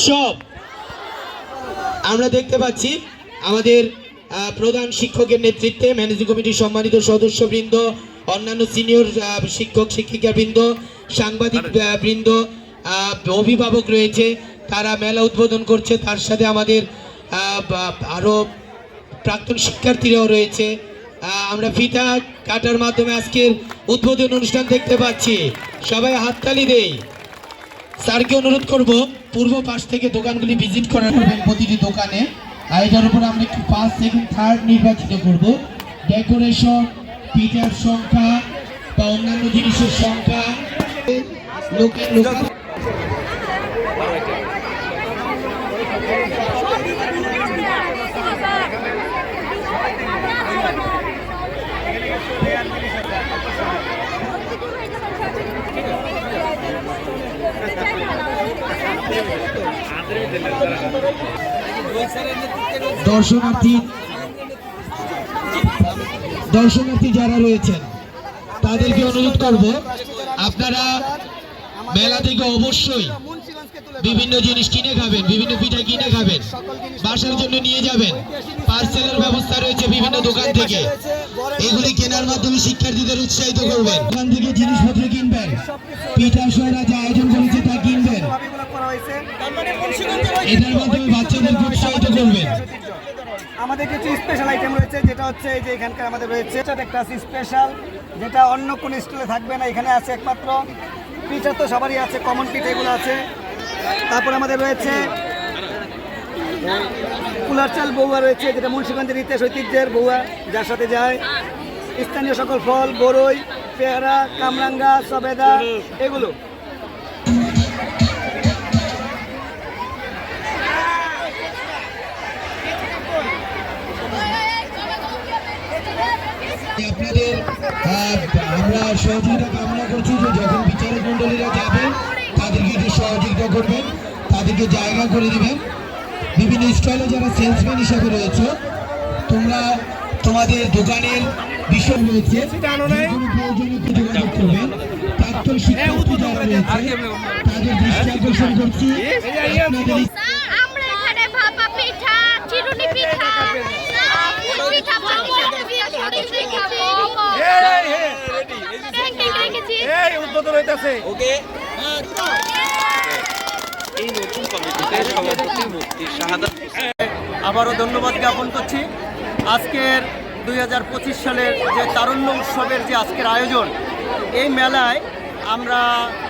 সব আমরা দেখতে পাচ্ছি আমাদের প্রধান শিক্ষকের নেতৃত্বে ম্যানেজিং কমিটির সম্মানিত সদস্যবৃন্দ অন্যান্য সিনিয়র শিক্ষক শিক্ষিকা বৃন্দ সাংবাদিক বৃন্দ অভিভাবক রয়েছে। তারা মেলা উদ্বোধন করছে। তার সাথে আমাদের আহ, বা- আরও প্রাক্তন শিক্ষার্থীরাও রয়েছে। আমরা ফিতা কাটার মাধ্যমে আজকের উদ্বোধন অনুষ্ঠান দেখতে পাচ্ছি। সবাই হাততালি দেই। স্যারকে অনুরোধ করব, পূর্ব পাশ থেকে দোকানগুলি ভিজিট করার প্রতিটি দোকানে। এটার উপরে আমরা একটু ফার্স্ট সেকেন্ড থার্ড নির্বাচিত করব। ডেকোরেশন পিঠার সংখ্যা বা অন্যান্য জিনিসের সংখ্যা। লোকের লোক দর্শনার্থী দর্শনার্থী যারা রয়েছেন, তাদেরকে অনুরোধ করব, আপনারা মেলা থেকে অবশ্যই বিভিন্ন জিনিস কিনে খাবেন, বিভিন্ন পিঠা কিনে খাবেন, বাসার জন্য নিয়ে যাবেন। পার্সেলের ব্যবস্থা রয়েছে বিভিন্ন দোকান থেকে। এগুলি কেনার মাধ্যমে শিক্ষার্থীদের উৎসাহিত করবেন। দোকান থেকে জিনিসপত্র কিনবেন। পিঠা সহরা যে আয়োজন করেছে তা কিনবেন এটার মাধ্যমে বাচ্চাদেরকে উৎসাহিত করবেন। আমাদের কিছু স্পেশাল আইটেম রয়েছে যেটা হচ্ছে এই যে এখানকার আমাদের রয়েছে। এটা একটা আছে স্পেশাল যেটা অন্য কোনো স্টলে থাকবে না এখানে আছে একমাত্র। পিঠা তো সবারই আছে কমন পিঠা এগুলো আছে। তারপর আমাদের রয়েছে কুলার চাল বউয়া রয়েছে যেটা মুন্সিগঞ্জের ইতিহাস ঐতিহ্যের বউয়া যার সাথে যায়। স্থানীয় সকল ফল বরই পেয়ারা কামরাঙ্গা সবেদা এগুলো। আপনাদের আমরা সহযোগিতা কামনা করছি যে যখন বিচারক মন্ডলীরা যাবেন, তাদেরকে একটু সহযোগিতা করবেন, তাদেরকে জায়গা করে দিবেন। বিভিন্ন স্টলে যারা সেলসম্যান হিসাবে রয়েছে, তোমরা তোমাদের দোকানের বিষয় রয়েছে, যে যোগাযোগ করবেন। প্রাক্তন শিক্ষার্থী যারা রয়েছে, তাদের দৃষ্টি আকর্ষণ করছি। আপনাদের আমরা এখানে ভাপা পিঠা চিরুনি পিঠা ফুল পিঠা পাটি পিঠা সরিষ পিঠা মোমো প্যানকেক রেখেছি এই উদ্বোধন হইতেছে এই নতুন কমিটিতে সভাপতি মুক্তি শাহাদাত আবারও ধন্যবাদ জ্ঞাপন করছি। আজকের দুই হাজার পঁচিশ সালের যে তারুণ্য উৎসবের যে আজকের আয়োজন এই মেলায় আমরা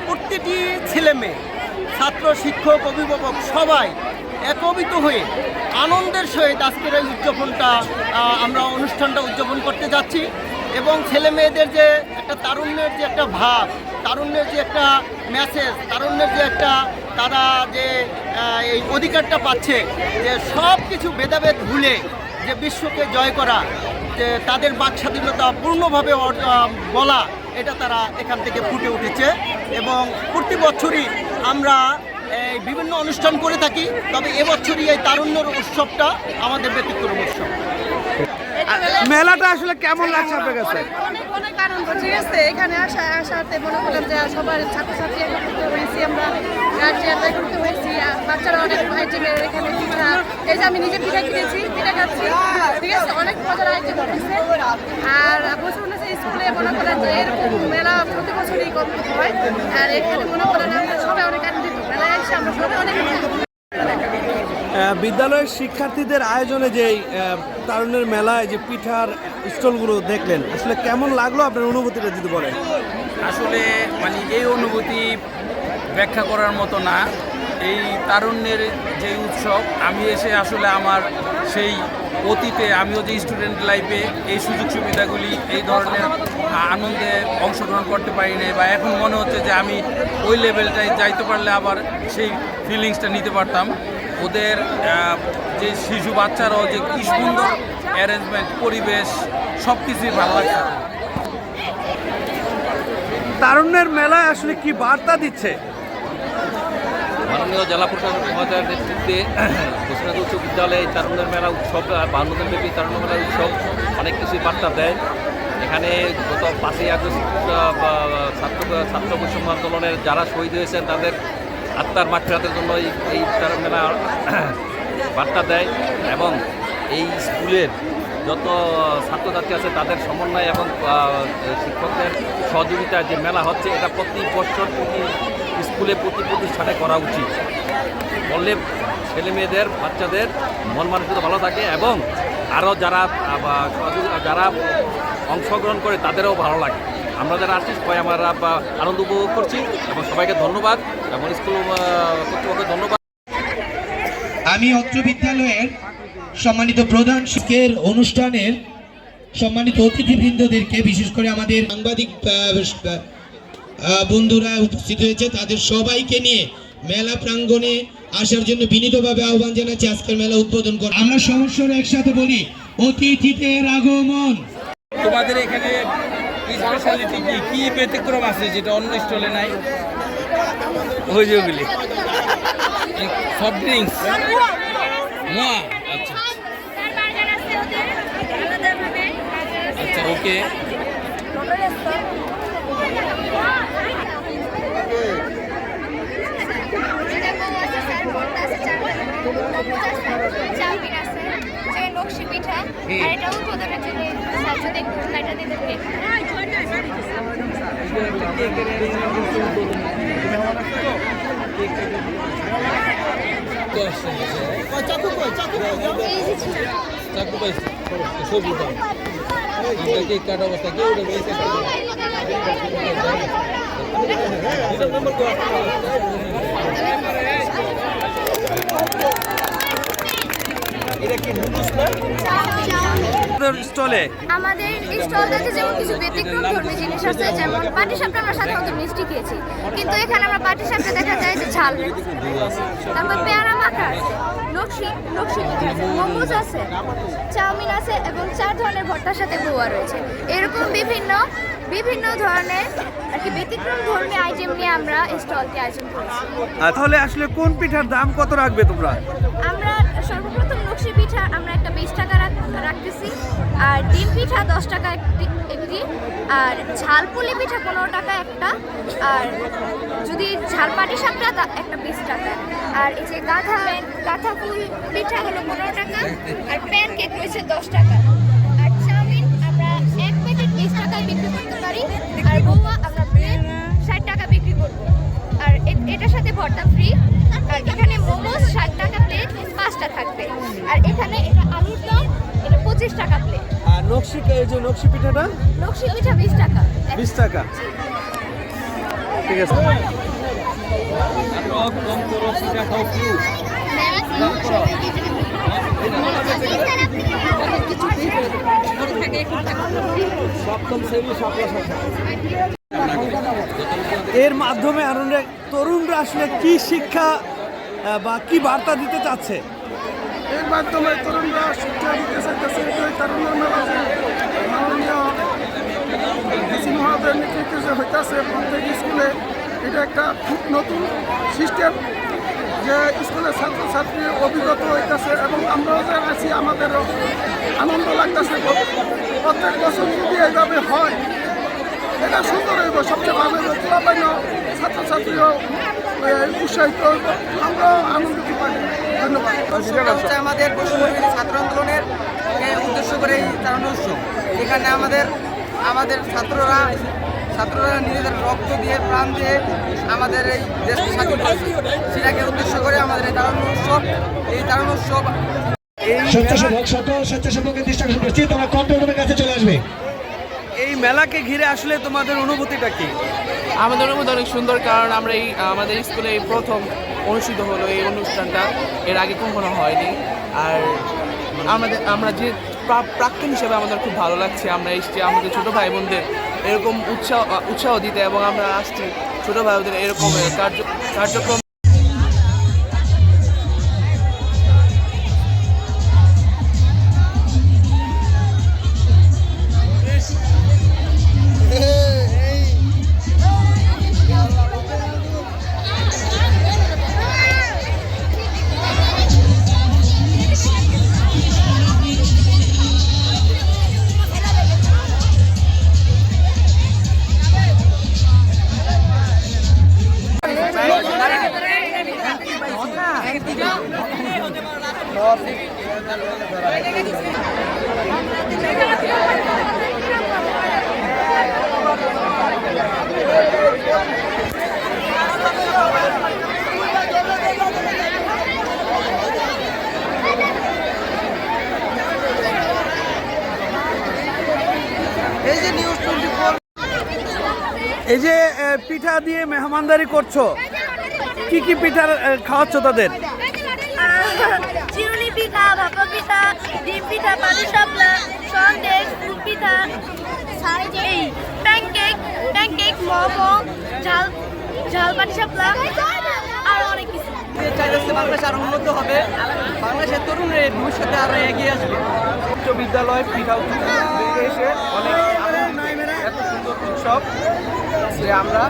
প্রতিটি ছেলে মেয়ে ছাত্র শিক্ষক অভিভাবক সবাই একবিত হয়ে আনন্দের সহিত আজকের এই উদযাপনটা আমরা অনুষ্ঠানটা উদযাপন করতে যাচ্ছি। এবং ছেলে মেয়েদের যে একটা তারুণ্যের যে একটা ভাব, তারুণ্যের যে একটা মেসেজ তারুণ্যের যে একটা তারা যে এই অধিকারটা পাচ্ছে, যে সব কিছু ভেদাভেদ ভুলে যে বিশ্বকে জয় করা, যে তাদের বাক স্বাধীনতা পূর্ণভাবে বলা, এটা তারা এখান থেকে ফুটে উঠেছে। এবং প্রতি বছরই আমরা বিভিন্ন অনুষ্ঠান করে থাকি তবে এবছরই এই তারুণ্যর উৎসবটা আমাদের ব্যতিক্রম উৎসব। মেলাটা আসলে কেমন লাগছে আপনার কাছে? অনেক অনেক আনন্দ ঠিক আছে? এখানে আসা আসাতে মনে করলাম যে সবার ছাত্রছাত্রী একত্রিত হয়েছি আমরা গার্জিয়ান একত্রিত হয়েছি আর বাচ্চারা অনেক আইটেমের এখানে পিঠা এই যে আমি নিজে পিঠা কিনেছি পিঠা খাচ্ছি ঠিক আছে? অনেক মজার আইটেম হয়েছে আর বছর হচ্ছে স্কুলে মনে করেন যে এরকম মেলা প্রতি বছরই কম হয়। আর এখানে মনে করেন আমরা সবাই অনেক বিদ্যালয়ের শিক্ষার্থীদের আয়োজনে যে তারুণের মেলায় যে পিঠার স্টলগুলো দেখলেন, আসলে কেমন লাগল আপনার অনুভূতিটা যদি বলেন? আসলে মানে এই অনুভূতি ব্যাখ্যা করার মতো না। এই তারুণ্যের যে উৎসব, আমি এসে আসলে আমার সেই অতীতে আমিও যে স্টুডেন্ট লাইফে এই সুযোগ সুবিধাগুলি এই ধরনের আনন্দে অংশগ্রহণ করতে পারি নাই বা এখন মনে হচ্ছে যে আমি ওই লেভেলটায় যাইতে পারলে আবার সেই ফিলিংসটা নিতে পারতাম। ওদের যে শিশু বাচ্চারাও যে কি সুন্দর অ্যারেঞ্জমেন্ট পরিবেশ সব কিছুই ভালো লাগছে। তারুণ্যের মেলায় আসলে কি বার্তা দিচ্ছে? মাননীয় জেলা প্রশাসক মহোদয়ের নেতৃত্বে ঘোষণা উচ্চ বিদ্যালয়ে চারণের মেলা উৎসব বান্ধবের দিনব্যাপী চারণ মেলা উৎসব, অনেক কিছুই বার্তা দেয়। এখানে গত পাঁচই আগস্ট ছাত্র ছাত্র বৈষম্য আন্দোলনের যারা শহীদ হয়েছেন, তাদের আত্মার মাঠের জন্য এই এই চারণ মেলা বার্তা দেয়। এবং এই স্কুলের যত ছাত্রছাত্রী আছে, তাদের সমন্বয় এবং শিক্ষকদের সহযোগিতায় যে মেলা হচ্ছে, এটা প্রতি বছর প্রতি স্কুলে প্রতি প্রতিষ্ঠানে করা উচিত। বললে ছেলে মেয়েদের, বাচ্চাদের মন মানসিকতা ভালো থাকে এবং আরও যারা যারা অংশগ্রহণ করে, তাদেরও ভালো লাগে। আমরা যারা আসছি সবাই আমরা আনন্দ উপভোগ করছি এবং সবাইকে ধন্যবাদ এবং স্কুল কর্তৃপক্ষকে ধন্যবাদ। আমি অত্র বিদ্যালয়ের সম্মানিত প্রধান শিক্ষকের অনুষ্ঠানের সম্মানিত অতিথিবৃন্দদেরকে বিশেষ করে আমাদের সাংবাদিক বন্ধুরা উপস্থিত হয়েছে তাদের সবাইকে নিয়ে মেলা প্রাঙ্গণে আসার জন্য বিনীতভাবে আহ্বান জানাচ্ছি আজকের মেলা উদ্বোধন করে আমরা সমস্যার একসাথে বলি অতিথিদের আগমন। তোমাদের এখানে স্পেশালিটি কি? কি ব্যতিক্রম আছে যেটা অন্য স্টলে নাই? ওই যেগুলি সফট ড্রিঙ্কস মোয়া। আচ্ছা। আচ্ছা ওকে। নকশি পিঠা আর এটা উদ্বোধনের জন্য একটু লাইটা দিতে চাকু পাইছি সবুজ কেক কাটা অবস্থা কেউ স্টলে? আমাদের স্টলটাতে যেমন কিছু ব্যতিক্রম ধর্মী জিনিস আছে যেমন পাটি সাপটা আমরা সাধারণত মিষ্টি খেয়েছি। কিন্তু এখানে আমরা পাটি সাপটা দেখা যায় যে ঝাল তারপর পেয়ারা মাখা আছে নকশি নকশি আছে মোমোজ আছে চাউমিন আছে এবং চার ধরনের ভর্তার সাথে গোয়া রয়েছে। এরকম বিভিন্ন বিভিন্ন ধরনের আর কি ব্যতিক্রম ধর্মী আইটেম নিয়ে আমরা স্টলটি আয়োজন করেছি। তাহলে আসলে কোন পিঠার দাম কত রাখবে তোমরা? আমরা সর্বপ্রথম নকশি পিঠা আমরা একটা বিশ টাকা রাখতেছি। আর ডিম পিঠা দশ টাকা একটি আর ঝাল পুলি পিঠা পনেরো টাকা একটা। আর যদি ঝাল পাটি সাপটা একটা বিশ টাকা। আর এই যে গাঁথা গাঁথা ফুল পিঠা হলো পনেরো টাকা। আর প্যান কেক রয়েছে দশ টাকা। আর চাউমিন আমরা এক প্যাকেট বিশ টাকায় বিক্রি করতে পারি। আর বউয়া আমরা ষাট টাকা বিক্রি করব। আর এটার সাথে ভর্তা ফ্রি এখানে মোমোস ষাট টাকা প্লেট পাঁচটা থাকবে। আর এখানে এটা আলুর দম এটা পঁচিশ টাকা প্লেট আর নকশি এই যে নকশি পিঠাটা? নকশি পিঠা বিশ টাকা। বিশ টাকা। ঠিক আছে। এর মাধ্যমে আরও তরুণরা আসলে কি শিক্ষা বা কি বার্তা দিতে চাচ্ছে? এর মাধ্যমে তরুণরা শিক্ষা দিতে চাইতেছে তরুণের মহোদয়ের নেতৃত্বে যে হইতেছে, প্রত্যেক স্কুলে এটা একটা খুব নতুন সিস্টেম যে স্কুলের ছাত্রছাত্রীর অভিজ্ঞতা হইতেছে এবং আমরাও যে আছি, আমাদেরও আনন্দ লাগতেছে। প্রত্যেক বছর যদি এইভাবে হয়, এটা সুন্দর হইব। সবচেয়ে ভালো ছাত্রছাত্রীও উৎসাহিত আমরাও আনন্দিত পাই ধন্যবাদ। হচ্ছে আমাদের পশ্চিমবঙ্গের ছাত্র আন্দোলনের উদ্দেশ্য করে এই তারুণ্য উৎসব। এখানে আমাদের আমাদের ছাত্ররা ছাত্ররা নিজেদের রক্ত দিয়ে প্রাণ দিয়ে আমাদের এই দেশকে স্বাধীন করেছে। সেটাকে উদ্দেশ্য করে আমাদের এই তারুণ্য উৎসব এই তারুণ্য উৎসব স্বেচ্ছাসেবক সকল স্বেচ্ছাসেবকের দৃষ্টি আকর্ষণ করছি তোমরা কাছে চলে আসবে। এই মেলাকে ঘিরে আসলে তোমাদের অনুভূতিটা কি? আমাদের অনুভূতি অনেক সুন্দর, কারণ আমরা এই আমাদের স্কুলে এই প্রথম অনুষ্ঠিত হলো এই অনুষ্ঠানটা। এর আগে কখনো হয়নি। আর আমাদের, আমরা যে প্রা- প্রাক্তন হিসেবে আমাদের খুব ভালো লাগছে। আমরা এসছি আমাদের ছোটো ভাই বোনদের এরকম উৎসাহ উৎসাহ দিতে এবং আমরা আসছি ছোটো ভাই বোনদের এরকম কার্য, কার্যক্রম এই যে এ, পিঠা দিয়ে মেহমানদারি করছ কি কি পিঠা খাওয়াচ্ছ তাদের? চিরুনি পিঠা ভাপা পিঠা ডিম পিঠা পাটি সাপলা সন্দেশ ফুল পিঠা এই প্যানকেক প্যানকেক মোমো ঝাল ঝাল পাটি আর অনেক কিছু। চাইতেছে বাংলাদেশ আরও উন্নত হবে। বাংলাদেশের তরুণরা ভবিষ্যতে আরও এগিয়ে আসবে। উচ্চ বিদ্যালয় পিঠা উৎসব এসে অনেক এত সুন্দর উৎসব। যে আমরা